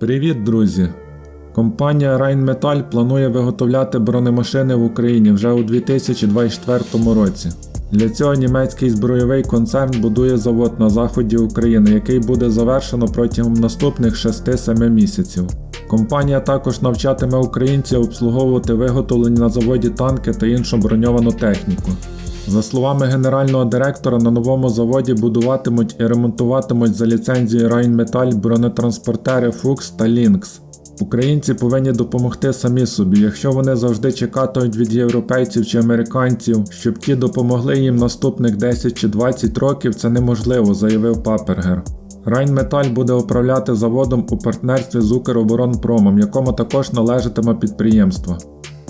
Привіт, друзі! Компанія Rheinmetall планує виготовляти бронемашини в Україні вже у 2024 році. Для цього німецький збройовий концерн будує завод на заході України, який буде завершено протягом наступних 6-7 місяців. Компанія також навчатиме українців обслуговувати виготовлені на заводі танки та іншу броньовану техніку. За словами генерального директора, на новому заводі будуватимуть і ремонтуватимуть за ліцензією Rheinmetall бронетранспортери Fuchs та Lynx. Українці повинні допомогти самі собі, якщо вони завжди чекатимуть від європейців чи американців, щоб ті допомогли їм наступних 10 чи 20 років, це неможливо, заявив Папергер. Rheinmetall буде управляти заводом у партнерстві з Укроборонпромом, якому також належатиме підприємство.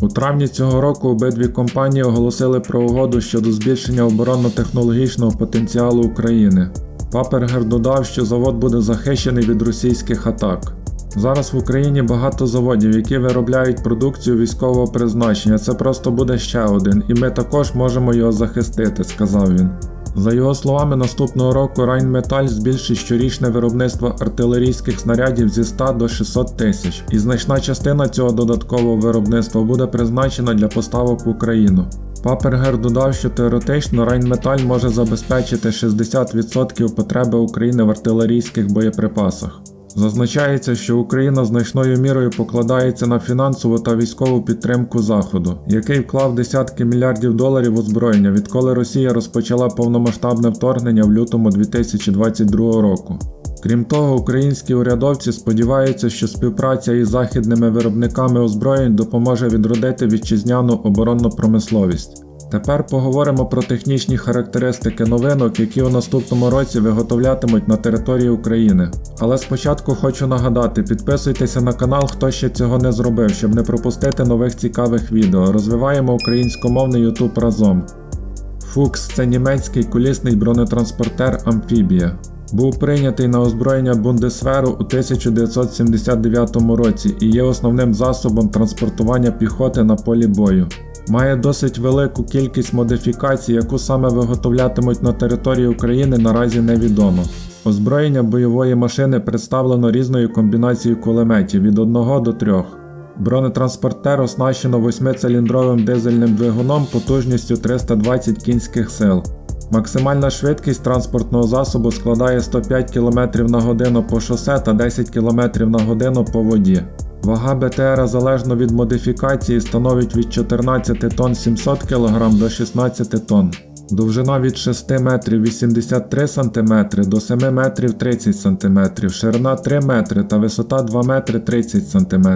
У травні цього року обидві компанії оголосили про угоду щодо збільшення оборонно-технологічного потенціалу України. Папергер додав, що завод буде захищений від російських атак. Зараз в Україні багато заводів, які виробляють продукцію військового призначення. Це просто буде ще один, і ми також можемо його захистити, сказав він. За його словами, наступного року Rheinmetall збільшить щорічне виробництво артилерійських снарядів зі 100 до 600 тисяч, і значна частина цього додаткового виробництва буде призначена для поставок в Україну. Папергер додав, що теоретично Rheinmetall може забезпечити 60% потреби України в артилерійських боєприпасах. Зазначається, що Україна значною мірою покладається на фінансову та військову підтримку Заходу, який вклав десятки мільярдів доларів озброєння, відколи Росія розпочала повномасштабне вторгнення в лютому 2022 року. Крім того, українські урядовці сподіваються, що співпраця із західними виробниками озброєнь допоможе відродити вітчизняну оборонну промисловість. Тепер поговоримо про технічні характеристики новинок, які у наступному році виготовлятимуть на території України. Але спочатку хочу нагадати, підписуйтеся на канал, хто ще цього не зробив, щоб не пропустити нових цікавих відео. Розвиваємо українськомовний YouTube разом. Фукс це німецький колісний бронетранспортер Амфібія. Був прийнятий на озброєння Бундесверу у 1979 році і є основним засобом транспортування піхоти на полі бою. Має досить велику кількість модифікацій, яку саме виготовлятимуть на території України наразі невідомо. Озброєння бойової машини представлено різною комбінацією кулеметів від 1 до 3. Бронетранспортер оснащено 8-циліндровим дизельним двигуном потужністю 320 кінських сил. Максимальна швидкість транспортного засобу складає 105 км на годину по шосе та 10 км на годину по воді. Вага БТР залежно від модифікації становить від 14 тонн 700 кг до 16 тонн. Довжина від 6 метрів 83 см до 7 метрів 30 см, ширина 3 метри та висота 2 метри 30 см.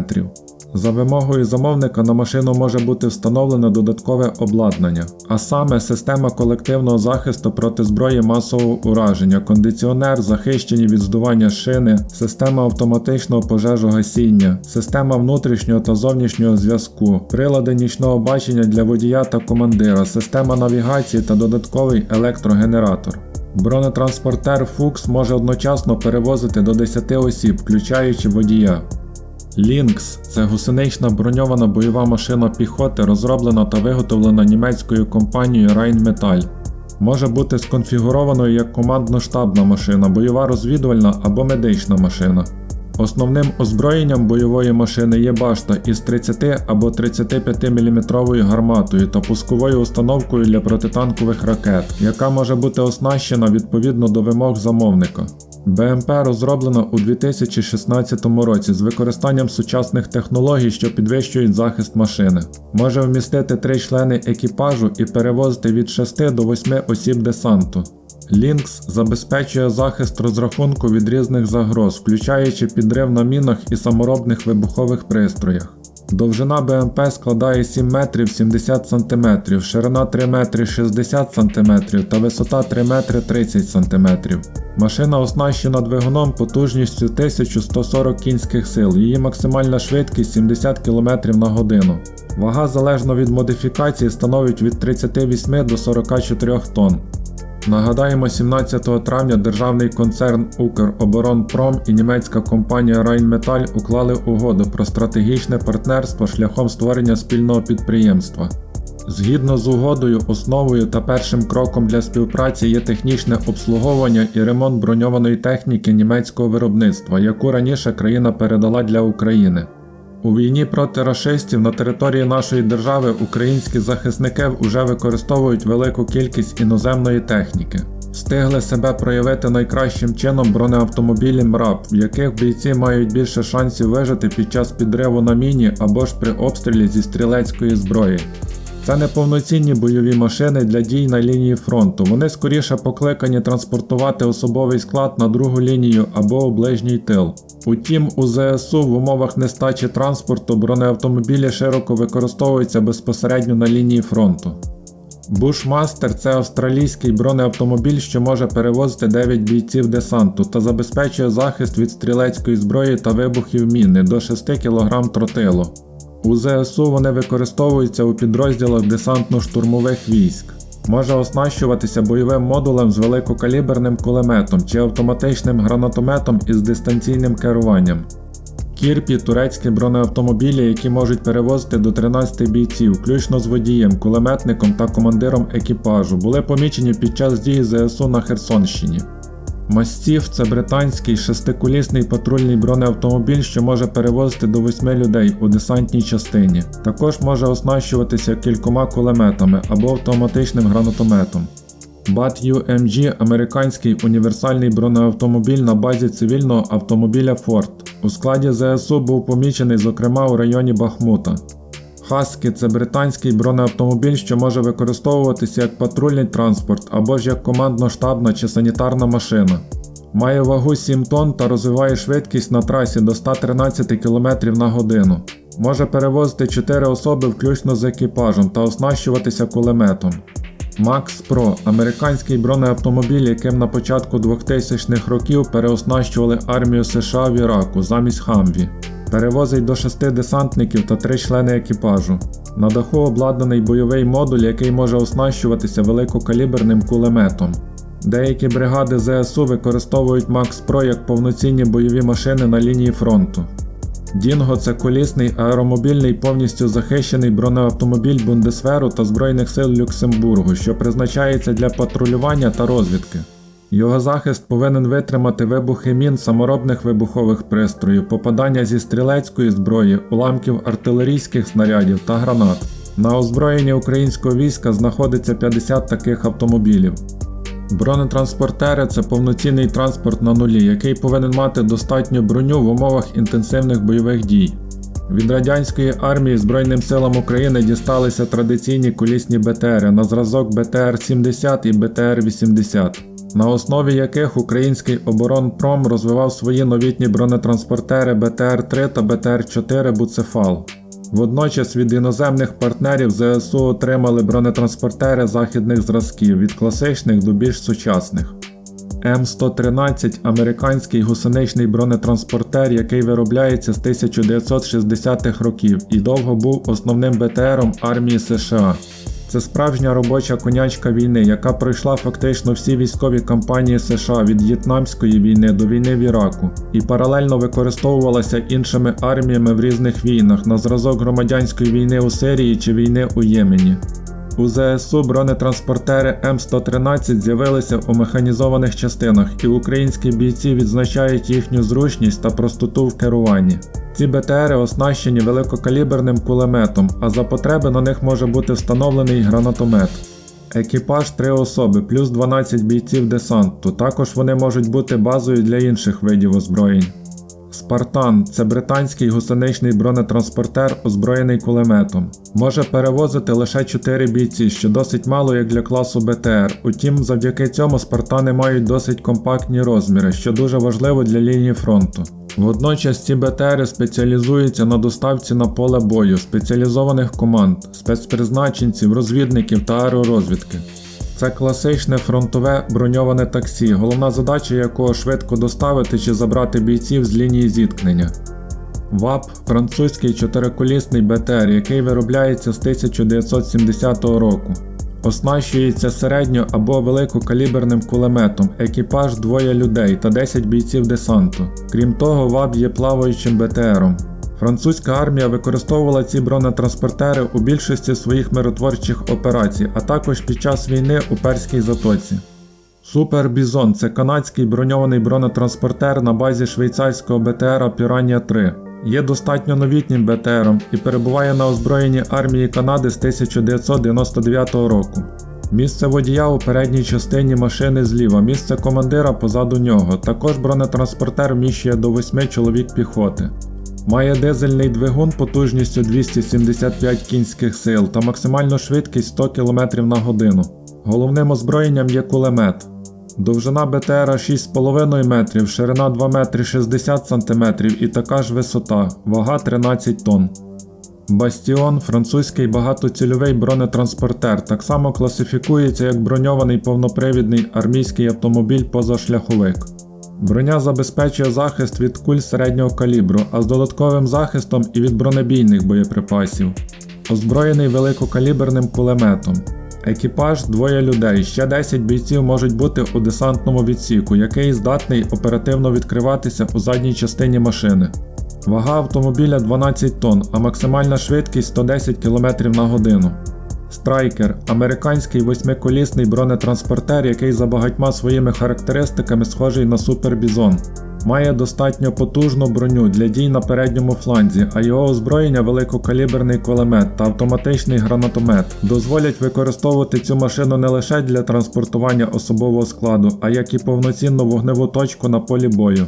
За вимогою замовника на машину може бути встановлено додаткове обладнання, а саме система колективного захисту проти зброї масового ураження, кондиціонер, захищені від здування шини, система автоматичного пожежогасіння, система внутрішнього та зовнішнього зв'язку, прилади нічного бачення для водія та командира, система навігації та додатковий електрогенератор. Бронетранспортер Fuchs може одночасно перевозити до 10 осіб, включаючи водія. Lynx – це гусенична броньована бойова машина піхоти, розроблена та виготовлена німецькою компанією Rheinmetall. Може бути сконфігурованою як командно-штабна машина, бойова розвідувальна або медична машина. Основним озброєнням бойової машини є башта із 30 або 35 мм гарматою та пусковою установкою для протитанкових ракет, яка може бути оснащена відповідно до вимог замовника. БМП розроблено у 2016 році з використанням сучасних технологій, що підвищують захист машини. Може вмістити три члени екіпажу і перевозити від 6 до 8 осіб десанту. Lynx забезпечує захист розрахунку від різних загроз, включаючи підрив на мінах і саморобних вибухових пристроях. Довжина БМП складає 7 метрів 70 см, ширина 3 метри 60 см та висота 3 метри 30 см. Машина оснащена двигуном потужністю 1140 кінських сил, її максимальна швидкість 70 км на годину. Вага залежно від модифікації становить від 38 до 44 тонн. Нагадаємо, 17 травня державний концерн Укроборонпром і німецька компанія Rheinmetall уклали угоду про стратегічне партнерство шляхом створення спільного підприємства. Згідно з угодою, основою та першим кроком для співпраці є технічне обслуговування і ремонт броньованої техніки німецького виробництва, яку раніше країна передала для України. У війні проти рашистів на території нашої держави українські захисники вже використовують велику кількість іноземної техніки. Встигли себе проявити найкращим чином бронеавтомобілі МРАП, в яких бійці мають більше шансів вижити під час підриву на міні або ж при обстрілі зі стрілецької зброї. Це не повноцінні бойові машини для дій на лінії фронту. Вони скоріше покликані транспортувати особовий склад на другу лінію або у ближній тил. Утім, у ЗСУ в умовах нестачі транспорту бронеавтомобілі широко використовуються безпосередньо на лінії фронту. Бушмастер це австралійський бронеавтомобіль, що може перевозити 9 бійців десанту та забезпечує захист від стрілецької зброї та вибухів міни до 6 кг тротилу. У ЗСУ вони використовуються у підрозділах десантно-штурмових військ. Може оснащуватися бойовим модулем з великокаліберним кулеметом чи автоматичним гранатометом із дистанційним керуванням. Кірпі турецькі бронеавтомобілі, які можуть перевозити до 13 бійців, включно з водієм, кулеметником та командиром екіпажу, були помічені під час дії ЗСУ на Херсонщині. Мастіф це британський шестиколісний патрульний бронеавтомобіль, що може перевозити до 8 людей у десантній частині. Також може оснащуватися кількома кулеметами або автоматичним гранатометом. BAT UMG – американський універсальний бронеавтомобіль на базі цивільного автомобіля Ford. У складі ЗСУ був помічений, зокрема у районі Бахмута. Хаскі це британський бронеавтомобіль, що може використовуватися як патрульний транспорт або ж як командно-штабна чи санітарна машина. Має вагу 7 тонн та розвиває швидкість на трасі до 113 км на годину. Може перевозити 4 особи включно з екіпажем та оснащуватися кулеметом. Max Pro – американський бронеавтомобіль, яким на початку 2000-х років переоснащували армію США в Іраку замість Хамві. Перевозить до 6 десантників та 3 члени екіпажу. На даху обладнаний бойовий модуль, який може оснащуватися великокаліберним кулеметом. Деякі бригади ЗСУ використовують Max Pro як повноцінні бойові машини на лінії фронту. Дінго це колісний аеромобільний повністю захищений бронеавтомобіль Бундесверу та Збройних сил Люксембургу, що призначається для патрулювання та розвідки. Його захист повинен витримати вибухи мін саморобних вибухових пристроїв, попадання зі стрілецької зброї, уламків артилерійських снарядів та гранат. На озброєнні українського війська знаходиться 50 таких автомобілів. Бронетранспортери це повноцінний транспорт на нулі, який повинен мати достатню броню в умовах інтенсивних бойових дій. Від радянської армії Збройним силам України дісталися традиційні колісні БТРи на зразок БТР-70 і БТР-80, на основі яких український оборонпром розвивав свої новітні бронетранспортери БТР-3 та БТР-4 Буцефал. Водночас від іноземних партнерів ЗСУ отримали бронетранспортери західних зразків від класичних до більш сучасних. М113 американський гусеничний бронетранспортер, який виробляється з 1960-х років і довго був основним БТРом армії США. Це справжня робоча конячка війни, яка пройшла фактично всі військові кампанії США від В'єтнамської війни до війни в Іраку і паралельно використовувалася іншими арміями в різних війнах на зразок громадянської війни у Сирії чи війни у Ємені. У ЗСУ бронетранспортери М113 з'явилися у механізованих частинах, і українські бійці відзначають їхню зручність та простоту в керуванні. Ці БТРи оснащені великокаліберним кулеметом, а за потреби на них може бути встановлений гранатомет. Екіпаж 3 особи плюс 12 бійців десанту. Також вони можуть бути базою для інших видів озброєнь. Спартан це британський гусеничний бронетранспортер, озброєний кулеметом. Може перевозити лише 4 бійці, що досить мало як для класу БТР. Утім, завдяки цьому спартани мають досить компактні розміри, що дуже важливо для лінії фронту. Водночас ці БТРи спеціалізуються на доставці на поле бою, спеціалізованих команд, спецпризначенців, розвідників та аеророзвідки. Це класичне фронтове броньоване таксі, головна задача якого швидко доставити чи забрати бійців з лінії зіткнення. ВАП французький чотириколісний БТР, який виробляється з 1970 року. Оснащується середньо або великокаліберним кулеметом, екіпаж двоє людей та 10 бійців десанту. Крім того, ВАП є плаваючим БТРом. Французька армія використовувала ці бронетранспортери у більшості своїх миротворчих операцій, а також під час війни у Перській затоці. Супер Бізон це канадський броньований бронетранспортер на базі швейцарського БТРа Піранія 3. Є достатньо новітнім БТРом і перебуває на озброєнні армії Канади з 1999 року. Місце водія у передній частині машини зліва, місце командира позаду нього. Також бронетранспортер вміщує до 8 чоловік піхоти. Має дизельний двигун потужністю 275 кінських сил та максимальну швидкість 100 км на годину. Головним озброєнням є кулемет. Довжина БТРа 6,5 метрів, ширина 2 метри 60 см і така ж висота, вага 13 тонн. Бастіон французький багатоцільовий бронетранспортер, так само класифікується як броньований повнопривідний армійський автомобіль позашляховик. Броня забезпечує захист від куль середнього калібру, а з додатковим захистом і від бронебійних боєприпасів. Озброєний великокаліберним кулеметом. Екіпаж двоє людей, ще 10 бійців можуть бути у десантному відсіку, який здатний оперативно відкриватися у задній частині машини. Вага автомобіля 12 тонн, а максимальна швидкість 110 км на годину. Страйкер американський восьмиколісний бронетранспортер, який за багатьма своїми характеристиками схожий на Супер Бізон. Має достатньо потужну броню для дій на передньому фланзі, а його озброєння великокаліберний кулемет та автоматичний гранатомет дозволять використовувати цю машину не лише для транспортування особового складу, а як і повноцінну вогневу точку на полі бою.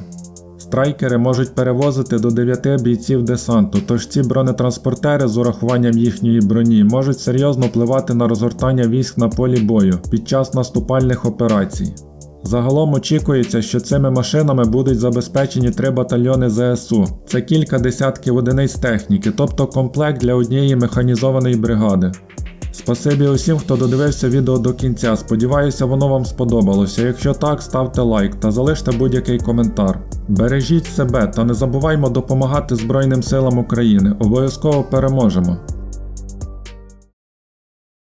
Страйкери можуть перевозити до 9 бійців десанту, тож ці бронетранспортери з урахуванням їхньої броні можуть серйозно впливати на розгортання військ на полі бою під час наступальних операцій. Загалом очікується, що цими машинами будуть забезпечені три батальйони ЗСУ. Це кілька десятків одиниць техніки, тобто комплект для однієї механізованої бригади. Спасибі усім, хто додивився відео до кінця. Сподіваюся, воно вам сподобалося. Якщо так, ставте лайк та залиште будь-який коментар. Бережіть себе та не забуваймо допомагати Збройним силам України. Обов'язково переможемо.